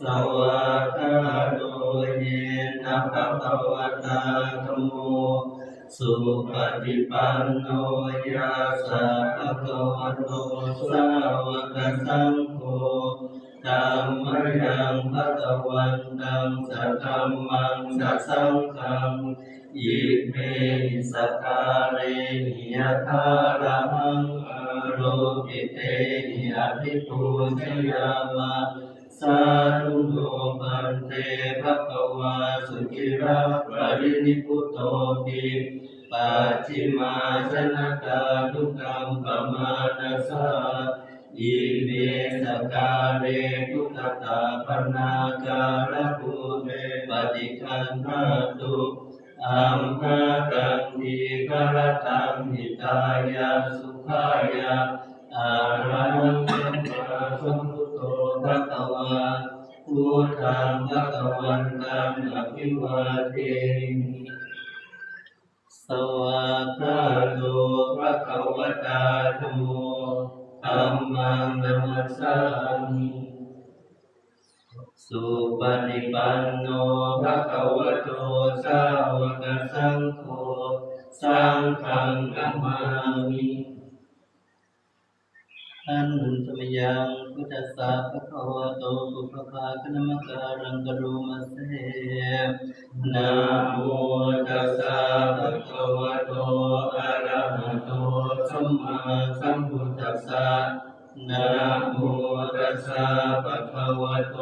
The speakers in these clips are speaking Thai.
สวากาโตเยนะภะคะวะตาธโมสุปฏิปันโนยาสะภะคะวะโตสาวกสังโฆธัมมยังภะคะวันตังสัทธัมมังสัสังฆังอิเมหิสกาเรหิยทารังอโรกิเตหิอภิปูชยามา ภะควาสุจิระปรินิพุตโตติปัจฉิมาชนะกาทุกขังปมานัสสะอิเมสกาเรทุกขตาปนาการะภูเรปฏิคันหาตุอัมภะกันติกรตังหิตายาสุขายาอารังสัมมาสัมพุทโธภะคะวา พุทธังภะคะวันตังอภิวาเทมิสวากาโตภะคะวตาธัมโมธัมมังนัมสามิสุปฏิปันโนภะคะวะโตสาวกสังโฆสังฆังกัมมามิ อันตุมยังพุทธัสสะภะคะวะโตปุพพะคณมการังกะโรมาเสนะโมตัสสะภะคะวะโตอะระหะโตสัมมาสัมพุทธัสสะนะโมตัสสะภะคะวะโต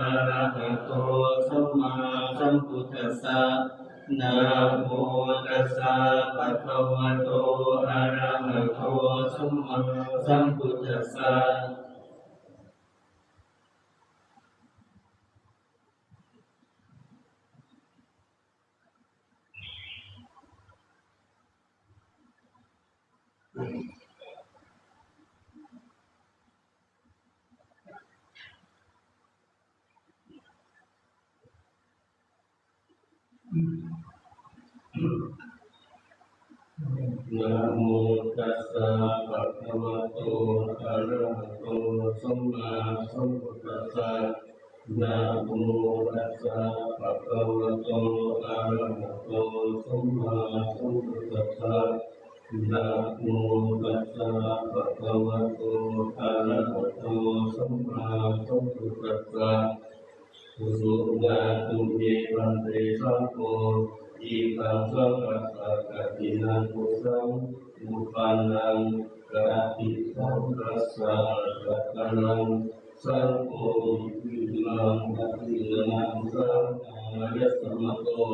อะระหะโตสัมมาสัมพุทธัสสะนะโมตัสสะภะคะวะโตอะระหะ มมาสัมพุทธัสสะ นะโมตัสสะภะคะวะโตอะระหะโตสัมมาสัมพุทธัสสะนะโมตัสสะภะคะวะโตอะระหะโตสัมมาสัมพุทธัสสะนะโมตัสสะภะคะวะโตอะระหะโตสัมมาสัมพุทธัสสะสุญาตุเมวันเตสังโฆอีตังสังกัสสะกะตินังกุสังมุปัสสะสังโฆวิลังกะตินังสังอาตุเยสายะติสุนาทุเตพันเตสังโฆ dibangsangkan kekajian kusam bukanlah kerati kerasa katalan sarpom bilang katilan sarpamaya samato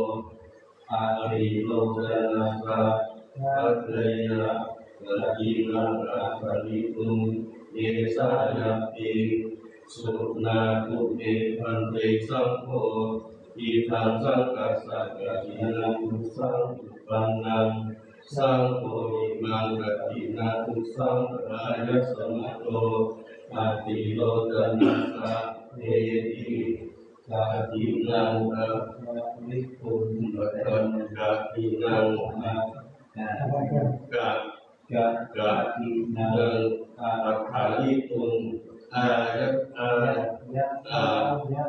ari lojanaka kadaya kelahiran rasalikum desa yakti surna kubi pantai sampo Ita saka saka ina kusang pandang sang iman katina kusang raya samato hati lo dan nasa hei katina kakikun badan katina katina kakikun ayat ayat ayat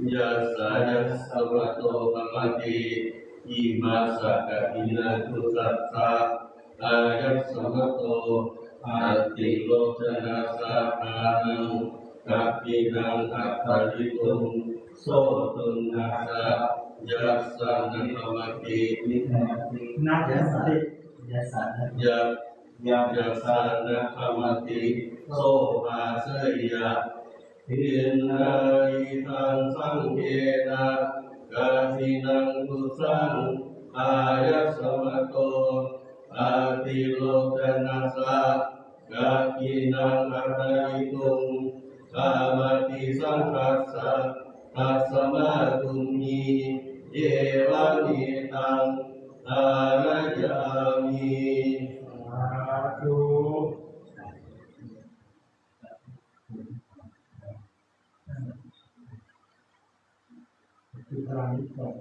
Jasanya sabato kamati imasa kahina tusatsa ayat sabato hati lojana sakanang kakinang pun soto nasa jasana kamati jasa Jasa กันกะทินังอะกะกะกะทินังอะขาลิตุงอายะอายะอาตายะสละโต ทำตัวอะไรนะทำตัวอะไรสาม ยัตยัสสะยัสสะวะโตธรรมติอีวาสะกตินาทุสัสสะ กาทีนังวัตุทำไมคดีจะพิจารณาหรือว่าเป็นสามหรือที่ วัชระกะทินะ อายัดสามไหมยัดสามเท่าไหร่ ยัสสะยัสสะวะโตธรรมติอีมาสะกตินาทุสัสสะอายัสสะวะโตอาติโลจนะสะอานังกัปปินังอัตตาลิตุงโสตุนัสสะยัสสะนัมมติ วินาที นักยัดสิ ยะสัน ยัส ยา ยัสสะนัมมติโสอาเสยะทินนายิทังสังเกนะกาสินังกุสังอายะสมะโตอาติโลกนัสสะ กากินังอารยิตุงกามติสังคัสสะตัสสมาตุมีเยวะเมตังทาร คือการนี้ก่อน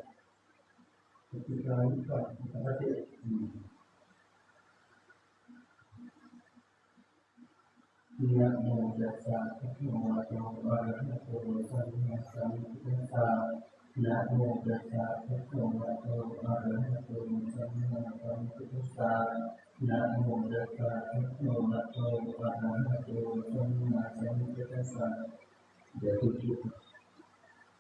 คือการนี้ก่อนปกตินะโมตัสสะภะคะวะโตอะระหะโตสัมมาสัมพุทธัสสะนะโมตัสสะภะคะวะโตอะระหะโตสัมมาสัมพุทธัสสะนะโมตัสสะภะคะวะโตอะระหะโตสัมมาสัมพุทธัสสะเดี๋ยวทุกทุก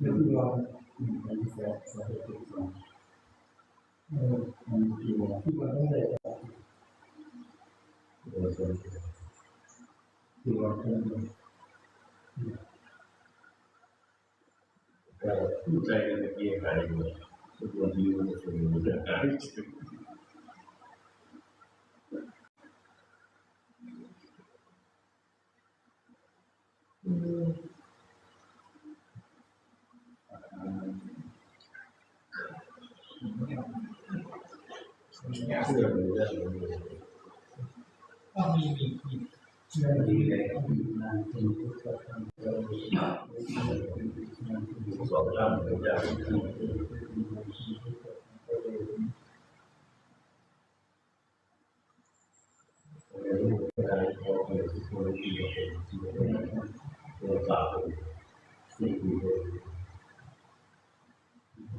แล้วคือเราอืมอันนี้แสบแสบที่สองเออมันคือว่าที่เราต้องเลย ที่ว่าเป็น ก็ใจกันเมื่อกี้หายหมดทุกวันนี้มันจะเป็นเรื่องการ เนี่ย เชื่อใ ก็มีมีมี เชื่อดีเลยที่นานเป็นทุกข์ก็ทำเรา สอบร่างเป็นยากการขอเป็นสิ่งที่เป็นสิ่งที่ตัวสาวสิ่งที่เป็น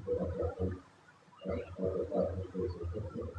ตัวสาวตัวสาวตัวสุดท้ายที่เราได้ตัวตัวที่เราได้อยู่ตอนนี้ ทานแบบนี้ครับอะไรก็ทำทุก เราต้องเรียนรู้ภาษาอังกฤษแล้วก็เอา สังฆาติสัจจุทา เรี นิ ยนรู้ภา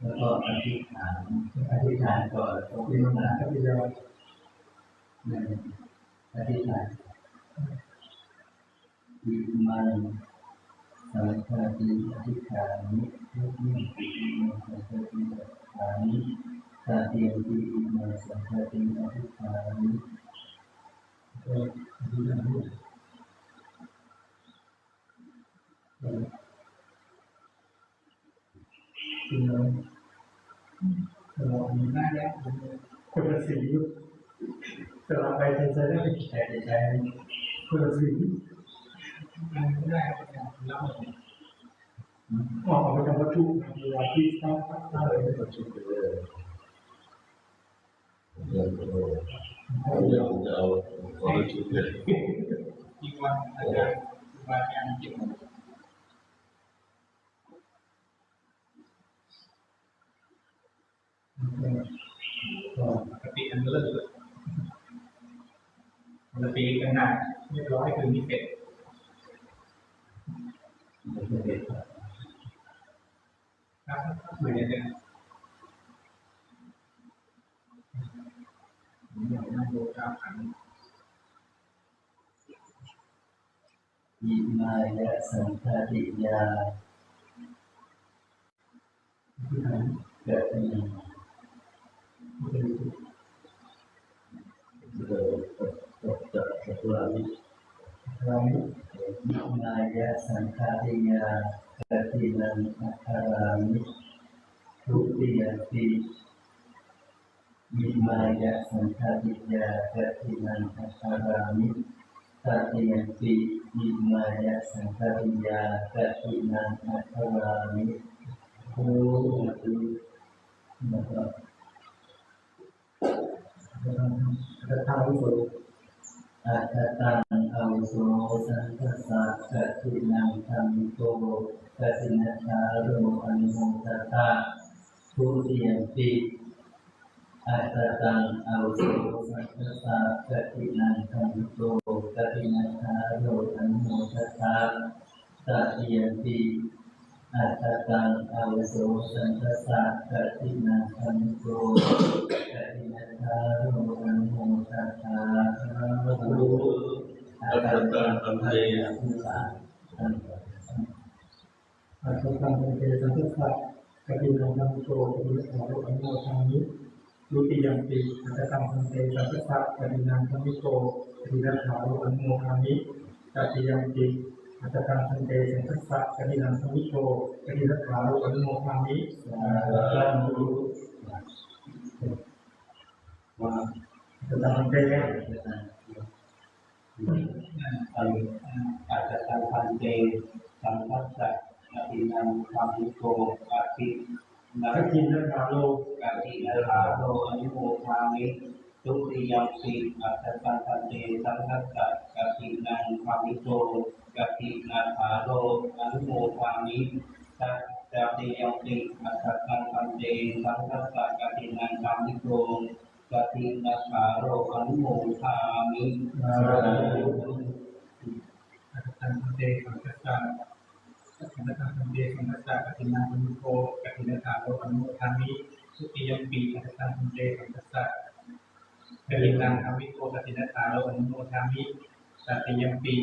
แล้วก็อธิษฐานอธิษฐานก่อนอธิษฐานอธิษฐานอธิษฐานอิมันสังฆาติอธิษฐานิทุกอย่างที่ทำสังฆาติอธิษฐานิตาเตียงที่มาสังฆาติอธิษฐานิ ก็อธิษฐานด้วยคือเราเรามีหน้าแยกคนละสีแต่เราไปใช้ใช้ได้ใช้ใช้คนละสีมันไม่ได้แล้วออกมาจากวัตถุเวลาที่สร้งสร้งอะไรก็ชุดเลยเรื่องโอ้เอาเรื่องจะเอาคนชุดเลยอีกวันอาจารย์ครูบาอาจารย์เก็บหมด ก็ ปกติอันเลิศเลยปกติกันหนักเรียบร้อยคือมีเสร็จไม่ได้เด็ดครับเหมือนกันผมอย่ากนั่งดูเจ้าขันอิมายะสังฆาติยาเกิดเป็นยังไง satu lagi lalu naya sangkarinya ketilan akarami rupiati Mimaya sangkarinya ketilan akarami Tatiyati Mimaya sangkarinya ketilan akarami Kutu Bapak อิมายะสังฆาติยาเกิดที่นันอัคารามิทุติยติอิมายะสังเอารมิตตติยมปิอิมายะสังคติยาตตินังอัตวามิโหตุนะครับจะทำให้สุดอาตตังอาวุโสสังคัสสะกตินังธรรมโกกตินัชาโรอนุโมทตาทุติยมปิอาตตังอาวุโสสังคัสสะกตินังธรรมิโกกตินัชาโรอนุโมทตาตติยปิอาตตังอาวุโสสังคัสสะกตินังธรรมโกกตินัชาโรอนุ โมทตา รู้อัตตาตัมเต อาจจะทำเป็นเจสังฆะกตินังธรรมโตปฏิสังขารอนุโมทามิรุติยมปีอาจจะทำเป็นเจสังฆะกตินังธรรมิโตปฏิสังขารอนุโมทามิตติยมปีอาจจะทำเป็นเจสังฆะกตินังธรรมิโตปฏิสังขารอนุโมทามิ ว่า อาจจะทำเป็นเจอันอาจจะทำพันเตสังคัสสะอภินันธรรมิโกอาทินักตินังคาโลกาตินาคาโรอนุโมทามิทุติยมปิอัตตตังพันเตสังคัสสะกาตินังธรรมิโกกาตินาคาโรอนุโมทามิตัตตติยมปิอัตตตังพันเตสังคัสสะกาตินังธรรมิโกกาตินาคาโรอนุโมทามิอาจจะทำเป็นเจสังฆะกตินังธรรมเดสังฆะกตินังธรรมิโกกตินังคาโลอนุโมทามิทุติยมปีอาจจะทำเป็นเจสังฆะกตินังธรรมิโกกตินัตาโลอนุโมทามิตติยมปี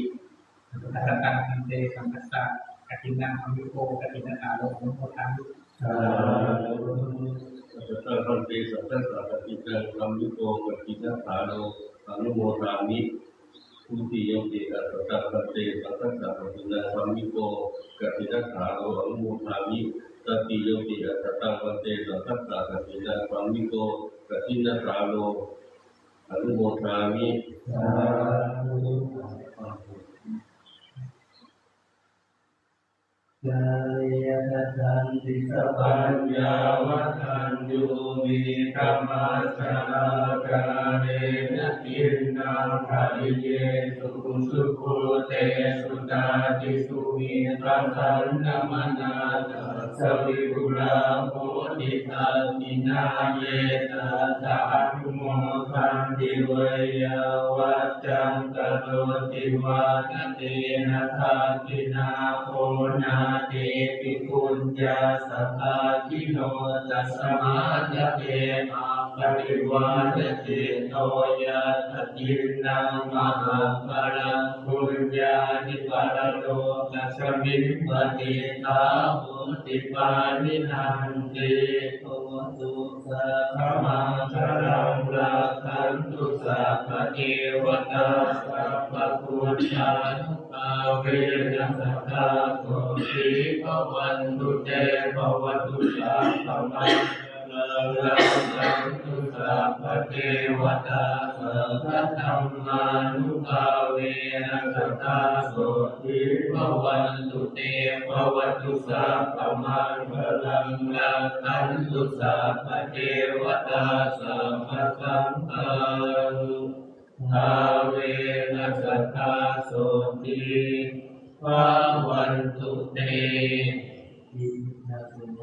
อัตตังคันเตสัมปัสสะกตินังธรรมิโกกตินัตาโลอนุโมทามิ ตตาตัมเตสัพพะสัพพิจังธัมมิโกปฏิสังขารโลอนุโมทามิทุติยมปิอัตตาตัมเตสัพพะสัพพิจังธัมมิโกปฏิสังขารโลอนุโมทามิตติยมปิอัตตาตัมเตสัพพะสัพพิจังธัมมิโกปฏิสังขารโลอนุโมทามิกา ยทันติสปัญญาวัฏันยูมีธรรมัสสะกาเรนะอิน นังภริเยสุสุขุเตสุตาติสุมีตัสสันนมนาตัสวิบุราโภติตัสสินาเยตัสสะอนุโมทันติเวยาวัจจังกโรติวานเตนะทาตินาโคนาเตปิปุญญาสัพพาทิโนตัสมาทเตอา ปริวานเตโตยะตตินังมหาปรังปุญญานิปรโลกัสมิงปฏิตาหุติปานิทันเตโตตุสัพพมังคลังรักขันตุสัพพเทวตาสัพพุทธานุภาเวนัสสะโสติภวันตุเตภวตุสัพพมังคลังรักขันตุสัพพ เทวตาสัพพธรรมานุภาเวนัสสะโสติภวันตุเตภวตุสัพพมังคลังรักขันตุสัพเทวตาสัพพสังฆานุภาเวนัสสตาโสติภวันตุเต อุ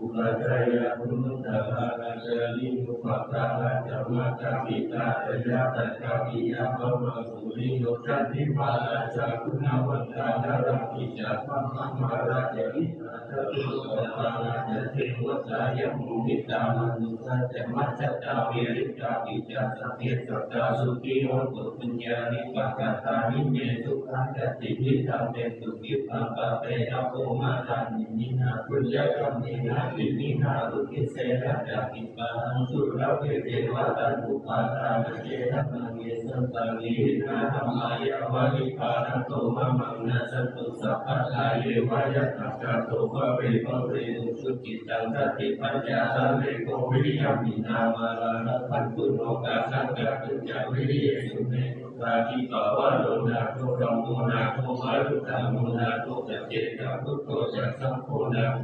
อุ ป ป จายะพุทธภาราชลิมุปตาราชมาตาปิตาตยาตัจปิยาภวะสุริโยจันทิมาราชาคุณวันตาดาราปิจัตมะมาราชวิราชตุสตาราชเทวตายมุนิตามนุสัจมัจจตาวิริตาปิจัตเทสตาสุขีโหตุปัญญานิปัสสตานิเมสุขังกติวิธรรมเตสุขิปังปะเตอะโพมาทานินินาปุญ ญกรรมนินาปินินารุกิเสระจาปิปังสุรเวเทวตานุปาทานเจตมังเยสัมปังนินาธรรมายาวะลิปานโตมะมังนาสัตตุสัพพะทาเยวายะตัสโตภะเวภะเวนุสุจิตังสติปัญญาสัมเวโกวิริยมินามาลานะพันตุโลกาสังกัปปุจาวิริยสุเมตาทิตาวะโดนาโตรัมโมนาโตมารุตาโมนาโตจัจเจตาพุทโตจักสังโฆนาโต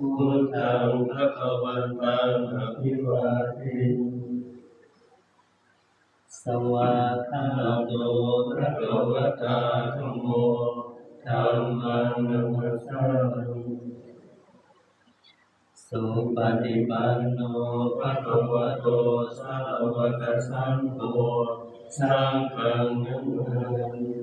พุทธังพระควันตังอภิวาเทสวาคาโตพพระกววตาธโมธรรมังนัมสสามิสุปฏิปันโนภะคะวะโตสาวกสังโฆสังฆังนัม